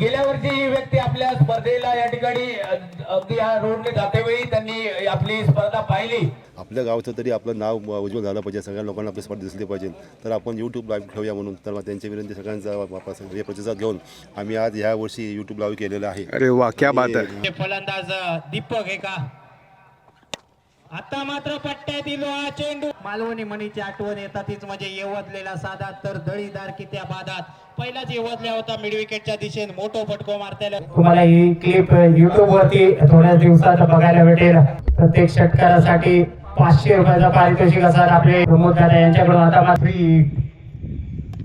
गेल्या वर्षी ही व्यक्ती आपल्या स्पर्धेला या ठिकाणी अगदी या रोडने जातेवेळी त्यांनी आपली स्पर्धा पाहिली. आपल्या गावचं तरी आपलं नाव उज्ज्वल झालं पाहिजे. सगळ्या लोकांना आपली स्पर्धा दिसली पाहिजे. तर आपण यूट्यूब लाईव्ह ठेवूया म्हणून. तर मग त्यांच्या विनंती सगळ्यांचा वापस हे प्रतिसाद घेऊन आम्ही आज ह्या वर्षी यूट्यूब लाईव्ह केलेलं आहे. अरे वा क्या बात आहे. हे फलंदाज दीपक आहे का? आता मात्र पट्ट्यातील चेंडू. मालवणी मणीची आठवण येतात तीच म्हणजे येवतलेला साधा तर दळीदार की त्या बादात. पहिलाच येवतल्या होता मिड विकेटच्या दिशेने मोठो फटको मारतायला तुम्हाला ही क्लिप युट्यूब वरती थोड्याच दिवसात बघायला भेटेल. प्रत्येक षटकारासाठी पाचशे रुपयाचा पारितोषिक असणार आपले प्रमोद दादा यांच्याकडून. आता मात्र आखून टप्प्याचा आणखी एक चेंडू दुसरा चेंडू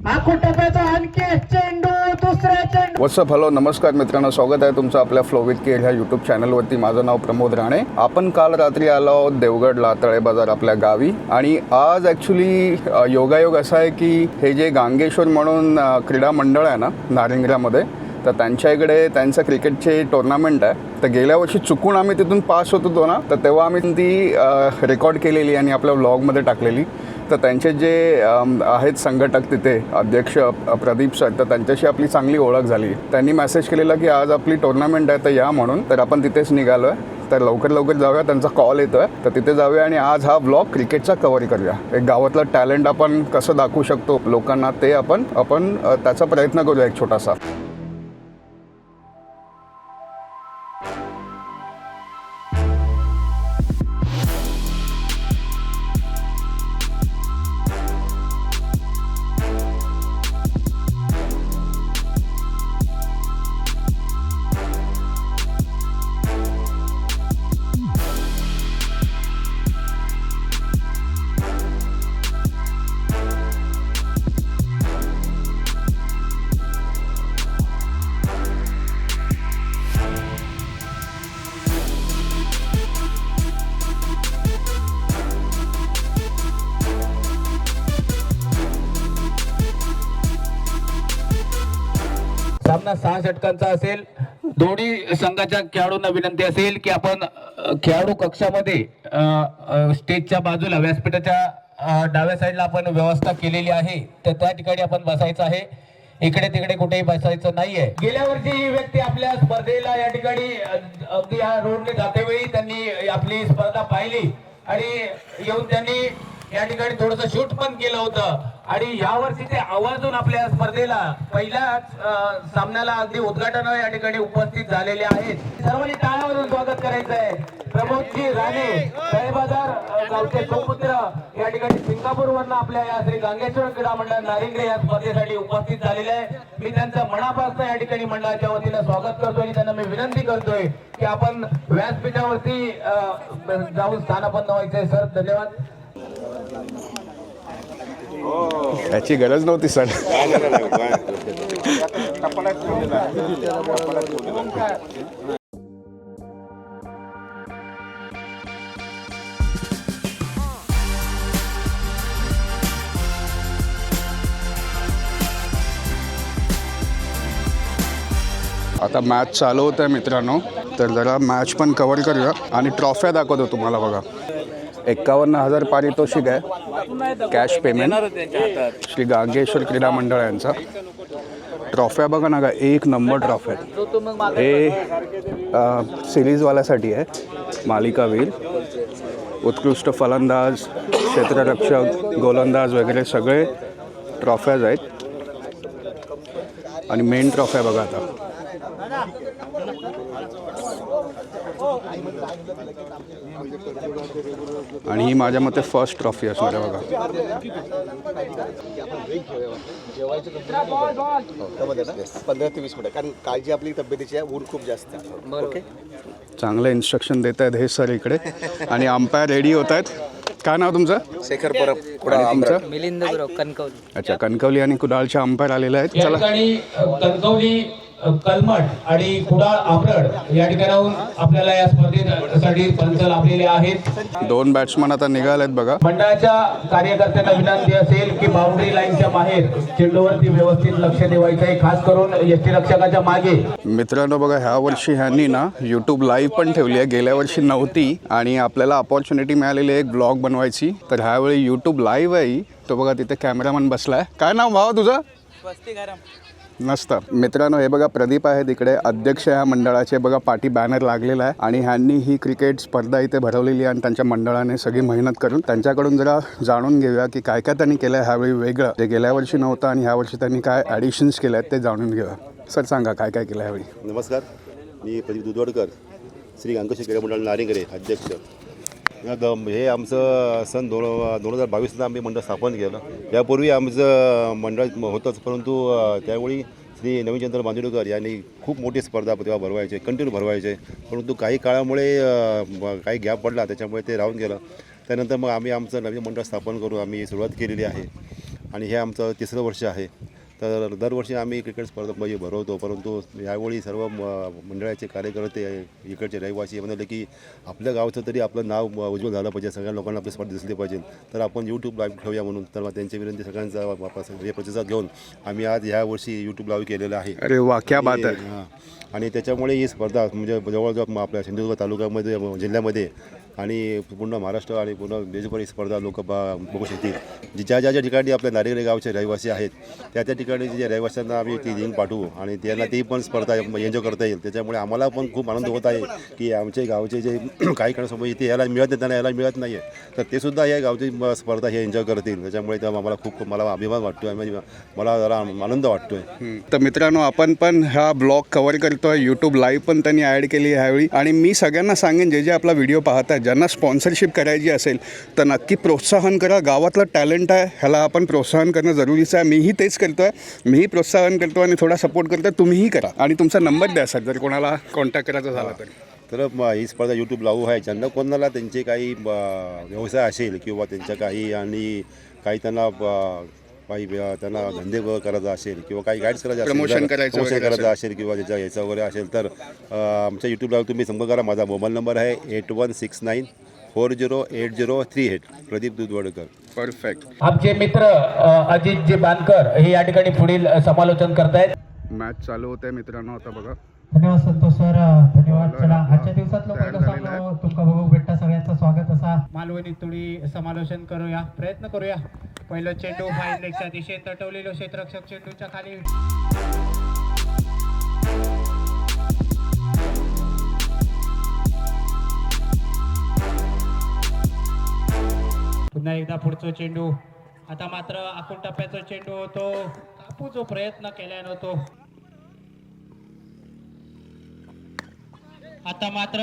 व्हॉट्सअप हॅलो नमस्कार मित्रांनो. स्वागत आहे तुमचं आपल्या फ्लोविथ केअर ह्या यूट्यूब चॅनलवरती माझं नाव प्रमोद राणे. आपण काल रात्री आलो आहोत देवगडला तळे बाजार आपल्या गावी. आणि आज ॲक्च्युली योगायोग असा आहे की हे जे गांगेश्वर म्हणून क्रीडा मंडळ आहे ना नारिंग्रामध्ये तर त्यांच्या इकडे त्यांचं क्रिकेटचे टुर्नामेंट आहे. तर गेल्या वर्षी चुकून आम्ही तिथून पास होत होतो ना तर तेव्हा आम्ही ती रेकॉर्ड केलेली आणि आपल्या व्लॉगमध्ये टाकलेली. तर त्यांचे जे आहेत संघटक तिथे अध्यक्ष प्रदीप सर तर त्यांच्याशी आपली चांगली ओळख झाली. त्यांनी मेसेज केलेला की आज आपली टुर्नामेंट आहे तर या म्हणून तर आपण तिथेच निघालो आहे तर लवकर लवकर जाऊया त्यांचा कॉल येतो आहे तर तिथे जाऊया आणि आज हा ब्लॉग क्रिकेटचा कव्हर करूया. एक गावातलं टॅलेंट आपण कसं दाखवू शकतो लोकांना ते आपण आपण त्याचा प्रयत्न करूया एक छोटासा. दहा षटकांचा असेल दोन्ही संघाच्या खेळाडूंना विनंती असेल की आपण खेळाडू कक्षामध्ये स्टेजच्या बाजूला व्यासपीठाच्या डाव्या साईडला आपण व्यवस्था केलेली आहे तर त्या ठिकाणी आपण बसायचं आहे. इकडे तिकडे कुठेही बसायचं नाहीये. गेल्या वर्षी ही व्यक्ती आपल्या स्पर्धेला या ठिकाणी अगदी या रोडने जातेवेळी त्यांनी आपली स्पर्धा पाहिली. आणि येऊन त्यांनी या ठिकाणी थोडस शूट पण केलं होतं. आणि या वर्षी ते आवर्जून आपल्या स्पर्धेला पहिल्याच सामन्याला अगदी उद्घाटन या ठिकाणी उपस्थित झालेले आहेत. सर्वांनी टाळ्यावरून स्वागत करायचं आहे प्रमोदजी राणे साहेबाजार गावचे सुपुत्र या ठिकाणी सिंगापूर वरनं आपल्या या श्री गांगेश्वर क्रीडा मंडळ नारिंगरे या स्पर्धेसाठी उपस्थित झालेले आहे. मी त्यांचं मनापासून या ठिकाणी मंडळाच्या वतीनं स्वागत करतोय आणि त्यांना मी विनंती करतोय की आपण व्यासपीठावरती जाऊन स्थानापन्न व्हायचंय. सर धन्यवाद. याची गरज नव्हती सर आता मॅच चालू होत आहे मित्रांनो. तर जरा मॅच पण कवर करूया. आणि ट्रॉफ्या दाखवतो तुम्हाला बघा. एक्कावन्न हजार पारितोषिक आहे. कॅश पेमेंट श्री गांगेश्वर क्रीडा मंडळ यांचा. ट्रॉफ्या बघा ना का एक नंबर ट्रॉफ्या हे सिरीजवाल्यासाठी आहे. मालिकावीर उत्कृष्ट फलंदाज क्षेत्ररक्षक गोलंदाज वगैरे सगळे ट्रॉफ्याज आहेत. आणि मेन ट्रॉफ्या बघा आता. आणि ही माझ्या मते फर्स्ट ट्रॉफी असणार आहे बघा. पंधरा ते वीस मिनिटं कारण काळजी आपली तब्येतीची आहे ऊन खूप जास्त आहे ओके चांगलं इन्स्ट्रक्शन देत आहेत हे सर इकडे. आणि अंपायर रेडी होत आहेत. काय नाव तुमचं? शेखर परब आणि तुमचं? मिलिंद गुरव कणकवली. अच्छा कणकवली आणि कुडाळचे अंपायर आलेले आहेत. चला. कणकवली कलमट आणि कुडाळ आबरड या ठिकाणाहून आपल्याला या स्पर्धेसाठी पंच लाभलेले आहेत. दोन बॅट्समन आता निघालेत बघा. मंडळाच्या कार्यकर्त्यांना विनंती असेल की बाउंड्री लाईनच्या बाहेर चेंडूवरती व्यवस्थित लक्ष ठेवायचं आहे खास करून यष्टीरक्षकाच्या मागे. मित्रांनो बघा ह्या वर्षी ह्यांनी ना यूट्यूब लाईव्ह पण ठेवली आहे. गेल्या वर्षी नव्हती आणि आपल्याला अपॉर्च्युनिटी मिळालेली आहे एक ब्लॉग बनवायची. तर ह्यावेळी यूट्यूब लाईव्ह आहे. तो बघा तिथे कॅमेरामॅन बसलाय. काय नाव भावा तुझं? नसतं. मित्रांनो हे बघा प्रदीप आहे तिकडे. अध्यक्ष ह्या मंडळाचे. बघा पाठी बॅनर लागलेला आहे. आणि ह्यांनी ही क्रिकेट स्पर्धा इथे भरवलेली आहे आणि त्यांच्या मंडळाने सगळी मेहनत करून त्यांच्याकडून जरा जाणून घेऊया की काय काय त्यांनी केलं आहे ह्यावेळी वेगळं. जे गेल्या वर्षी नव्हतं आणि ह्या वर्षी त्यांनी काय ॲडिशन्स केले आहेत ते जाणून घेऊया. सर सांगा काय काय केलं ह्यावेळी? नमस्कार. मी प्रदीप दुधवडकर श्री अंकुश क्रीडा मंडळ नारिंगरे अध्यक्ष. हे आमचं सन दोन दोन हजार बावीसला आम्ही मंडळ स्थापन केलं. यापूर्वी आमचं मंडळ होतंच परंतु त्यावेळी श्री नवीनचंद्र बांदिडकर यांनी खूप मोठी स्पर्धा तेव्हा भरवायचे कंटिन्यू भरवायचे. परंतु काही काळामुळे ब- काही गॅप पडला त्याच्यामुळे ते राहून गेलं. त्यानंतर मग आम्ही आमचं नवीन मंडळ स्थापन करून आम्ही सुरुवात केलेली आहे. आणि हे आमचं तिसरं वर्ष आहे. तर दरवर्षी आम्ही क्रिकेट स्पर्धा म्हणजे भरवतो परंतु यावेळी सर्व मंडळाचे कार्यकर्ते इकडचे रहिवासी म्हणाले की आपल्या गावचं तरी आपलं नाव उज्ज्वल झालं पाहिजे सगळ्या लोकांना आपली स्पर्धा दिसली पाहिजे. तर आपण यूट्यूब लाईव्ह ठेवूया म्हणून. तर मग त्यांची विनंती सगळ्यांचा हे प्रतिसाद घेऊन आम्ही आज ह्या वर्षी यूट्यूब लाईव्ह केलेलं आहे. अरे वा क्या बात आहे. आणि त्याच्यामुळे ही स्पर्धा म्हणजे जवळजवळ आपल्या सिंधुदुर्ग तालुक्यामध्ये जिल्ह्यामध्ये आणि पूर्ण महाराष्ट्र आणि पूर्ण देशभर ही स्पर्धा लोक बघू शकतील. जी ज्या ज्या ज्या ठिकाणी आपल्या नारेगरे गावचे रहिवासी आहेत त्या त्या ठिकाणी जे रहिवाशांना आम्ही ती लिंक पाठवू आणि त्यांना ती पण स्पर्धा एन्जॉय करता येईल. त्याच्यामुळे आम्हाला पण खूप आनंद होत आहे की आमचे गावचे जे काही खेळासोबत इथे यायला मिळत नाही त्यांना यायला मिळत नाही आहे तर ते सुद्धा या गावची स्पर्धा हे एन्जॉय करतील. त्याच्यामुळे तेव्हा आम्हाला खूप मला अभिमान वाटतो आहे म्हणजे मला जरा आनंद वाटतो आहे तर मित्रांनो आपण पण हा ब्लॉग कव्हर करतोय. यूट्यूब लाईव्ह पण त्यांनी ॲड केली ह्यावेळी. आणि मी सगळ्यांना सांगेन जे जे आपला व्हिडिओ पाहत आहे ज्यांना स्पॉन्सरशिप करायची असेल तर नक्की प्रोत्साहन करा. गावातलं टॅलेंट आहे ह्याला आपण प्रोत्साहन करणं जरुरीचं आहे. मीही तेच करतो आहे मीही प्रोत्साहन करतो आणि थोडा सपोर्ट करतो तुम्हीही करा. आणि तुमचा नंबर द्या सर जर कोणाला कॉन्टॅक्ट करायचा झाला तर. तर ही स्पर्धा यूट्यूब लावू आहे. ज्यांना कोणाला त्यांचे काही व्यवसाय असेल किंवा त्यांच्या काही आणि काही त्यांना ब- काही त्यांना धंदे व करायचा असेल किंवा काही गाईड्स करायचं असेल Promotion करायचं वगैरे करायचं असेल. किंवा त्याच्या याचं वगैरे असेल तर अ, आमच्या यूट्यूबला तुम्ही संपर्क करा. माझा मोबाईल नंबर आहे eight one six nine four zero eight zero three eight Pradeep Dudhwadkar. Perfect आमचे मित्र अ, अजितजी बानकर हे या ठिकाणी पुढील अ, समालोचन करतायत. मॅच चालू होते मित्रांनो आता बघा. धन्यवाद संतोष सर धन्यवाद. चला आजच्या आहे. सामनो तुमका बघू भेटता सगळ्यांचं स्वागत असा. मालवणी तुळी समालोचन करूया प्रयत्न करूया. पहिलं चेंडू फाईन लेगच्या दिशेत तटवलेलो क्षेत्रक्षक चेंडूच्या खाली. पुन्हा एकदा पुढचा चेंडू. आता मात्र आखून टप्प्याचा चेंडू होतो. कापू जो प्रयत्न केला नव्हतो आता मात्र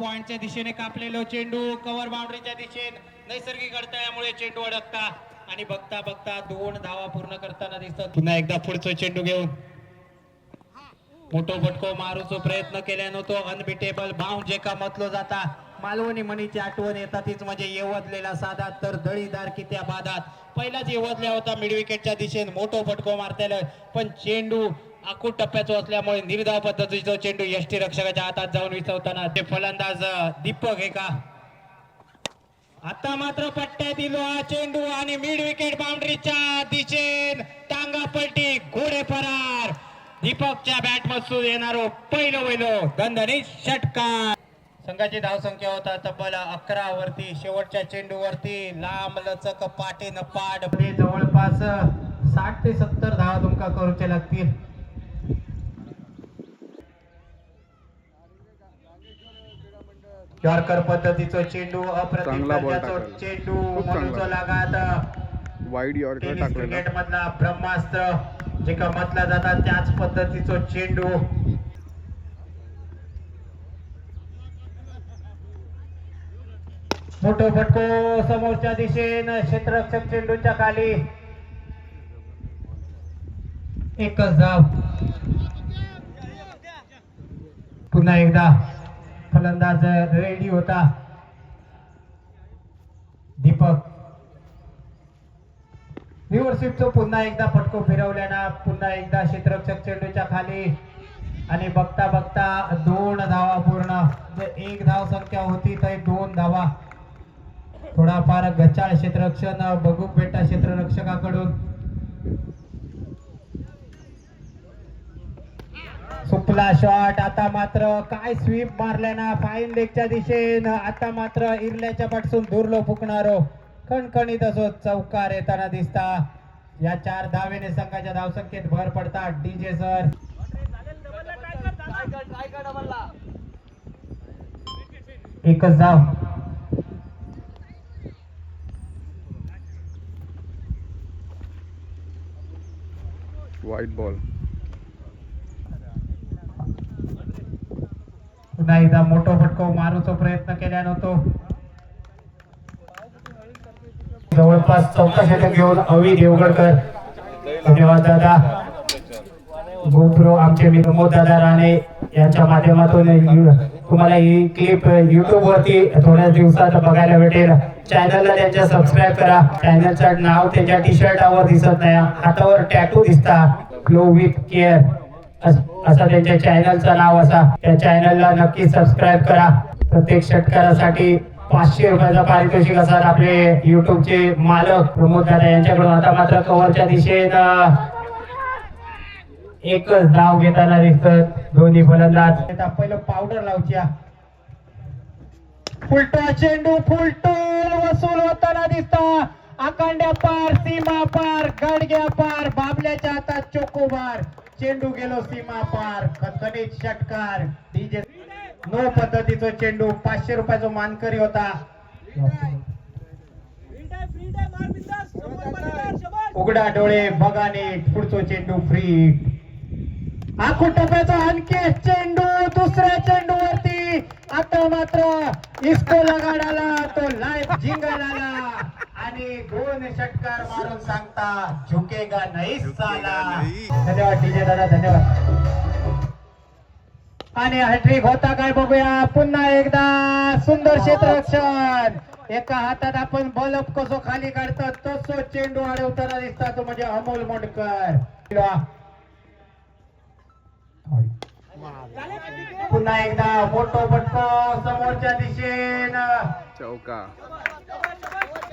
पॉइंटच्या दिशेने कापलेलो चेंडू. कव्हर बाउंड्रीच्या दिशेने. नैसर्गिक अडथळ्यामुळे चेंडू अडकता. आणि बघता बघता दोन धावा पूर्ण करताना दिसतात. पुन्हा एकदा पुढचा चेंडू घेऊन. मोठो फटको मारूचो प्रयत्न केल्यानं तो अनबिटेबल बाउंड जे का मतलो जाता. मालवणी मणीची आठवण येतात तीच म्हणजे येवदलेला साधा तर दळीदार कित्या बादात. पहिलाच येवदल्या होता मिड विकेटच्या दिशेने. मोठो फटको मारतेला. पण चेंडू आखूड टप्प्याचो असल्यामुळे निर्धाव पद्धतीचा चेंडू यष्टी रक्षकाच्या हातात जाऊन विचवताना ते फलंदाज दीपक हे का? आता मात्र पट्ट्यातील इलो हा चेंडू आणि मिड विकेट बाउंड्रीच्या दिशेन टांगा पलटी घोडे फरार. दीपकच्या बॅट मधून येणारो पहिलं वैलो दंदनी षटकार. संघाची धावसंख्या होता तब्बल अकरा वरती शेवटच्या चेंडूवरती लांब लचक पाठीनं पाड. जवळपास साठ ते सत्तर धावा तुमका करूचे लागतील. यॉर्कर पद्धतीचा चेंडू अप्रतिम दर्जाचा. चेंडू म्हणून लागात वाईड यॉर्कर क्रिकेट मधला ब्रह्मास्त्र जे का म्हटला जाता त्याच पद्धतीचा चेंडू. मोठो फटको समोरच्या दिशेनं क्षेत्ररक्षक चेंडूच्या खाली. एकच धाव. पुन्हा एकदा. फलंदाज रेडी होता. दीपक. व्ह्युअरशिपचं पुन्हा एकदा फटको फिरवल्यानं पुन्हा एकदा क्षेत्ररक्षक चेंडूच्या खाली. आणि बघता बघता दोन धावा पूर्ण. जे एक धाव संख्या होती तर दोन धावा. थोडाफार गचाळ क्षेत्ररक्षण बघू भेटा क्षेत्ररक्षकाकडून. सुपला शॉट आता मात्र काय स्वीप मारल्याना फाईन लेगच्या दिशेनं आता मात्र इरल्याच्या पाठसून दुर्लो फुकणारो कणकणीत असो चौकार येताना दिसता. या चार धावेने संघाच्या धावसंख्येत भर पडतात डीजे सर एकच धाव. वाईट बॉल पुन्हा एकदा मोठो फटको मारूचा प्रयत्न केल्यानं तो जवळपास चौथा षटक घेऊन अवी देवगडकर. धन्यवाद दादा. गोप्रो आमचे मी प्रमोद दादा राणे यांच्या माध्यमातून तुम्हाला ही क्लिप युट्यूब वरती थोड्याच दिवसात बघायला भेटेल. चॅनलला त्यांच्या सबस्क्राईब करा. चॅनलचं नाव त्याच्या टी शर्टावर दिसत नाही. हातावर टॅटू दिसता. ग्लो विथ केअर असा त्यांच्या चॅनलचं नाव असा. त्या चॅनलला नक्की सबस्क्राईब करा. प्रत्येक षटकारासाठी पाचशे रुपयाचा पारितोषिक असतात आपले युट्यूबचे मालक प्रमोद दादा यांच्याकडून. आता मात्र कव्हरच्या दिशेनं एकच धाव घेताना दिसत दोन्ही फलंदाज. पहिलं पावडर लावच्या फुलटो चेंडू फुलटो. वसूल होताना दिसता आकांड्या पार सीमा पार गाडग्या पार बाबल्याच्या हातात चोकोबार चेंडू गेलो सीमा पार खतखनीत षटकार. डीजे नो पद्धतीचा चेंडू पाचशे रुपयाचा मानकरी होता. उघडा डोळे बघाने पुढचो चेंडू फ्री आखू टप्प्याचा आणखी चेंडू दुसऱ्या चेंडू वरती आता मात्र इस्को लगाडाला तो लाईफ जिंगायला आला आणि दोन षटकार मारून सांगता झुकेगा नाही साला. धन्यवाद डीजे दादा धन्यवाद. आणि हॅट्रिक होता काय बघूया? पुन्हा एकदा सुंदर क्षेत्ररक्षण. एका हातात आपण बलब कसो खाली काढतो तसो चेंडू अडवताना दिसता तो म्हणजे अमोल मोडकर. पुन्हा एकदा मोठो पटको समोरच्या दिशेनं. चौका.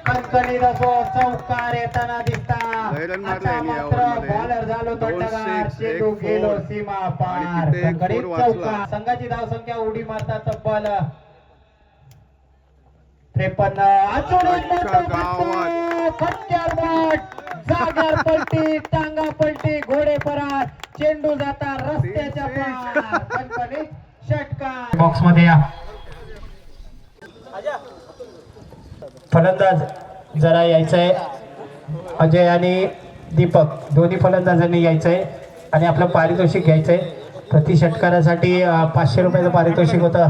कणकणी असो चौकार येताना दिसता. आता मात्र. बॉलर झालो दंडगार चेंडू गेलो. सीमा पार. चौकार. संघाची धावसंख्या उडी मारतात तब्बल त्रेपन्न जाग्यार पलटी टांगा पलटी घोडे परात चेंडू जाता रस्त्याच्या पार. कणकणीत षटकार. बॉक्समध्ये या. फलंदाज जरा यायचंय. अजय आणि दीपक दोन्ही फलंदाजांनी यायचंय. आणि आपलं पारितोषिक घ्यायचंय. प्रति षटकारासाठी पाचशे रुपयाचं पारितोषिक होतं.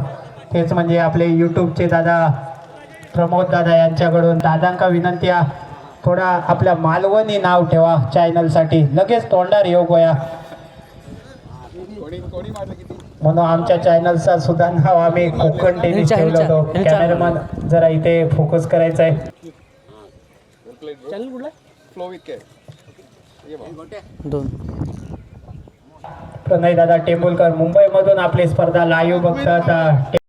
तेच म्हणजे आपले यूट्यूबचे दादा प्रमोद दादा यांच्याकडून दादांका विनंती आहे. थोडा आपल्या मालवणी नाव ठेवा चॅनलसाठी लगेच तोंडार योग होया म्हणून आमच्या चॅनलचा सुद्धा नाव आम्ही कोकण टेनिस ठेवलं होतं. कॅमेरामन जरा इथे फोकस करायचा आहे के प्रणय दादा टेंबुलकर मुंबईमधून आपली स्पर्धा लाईव्ह बघतात.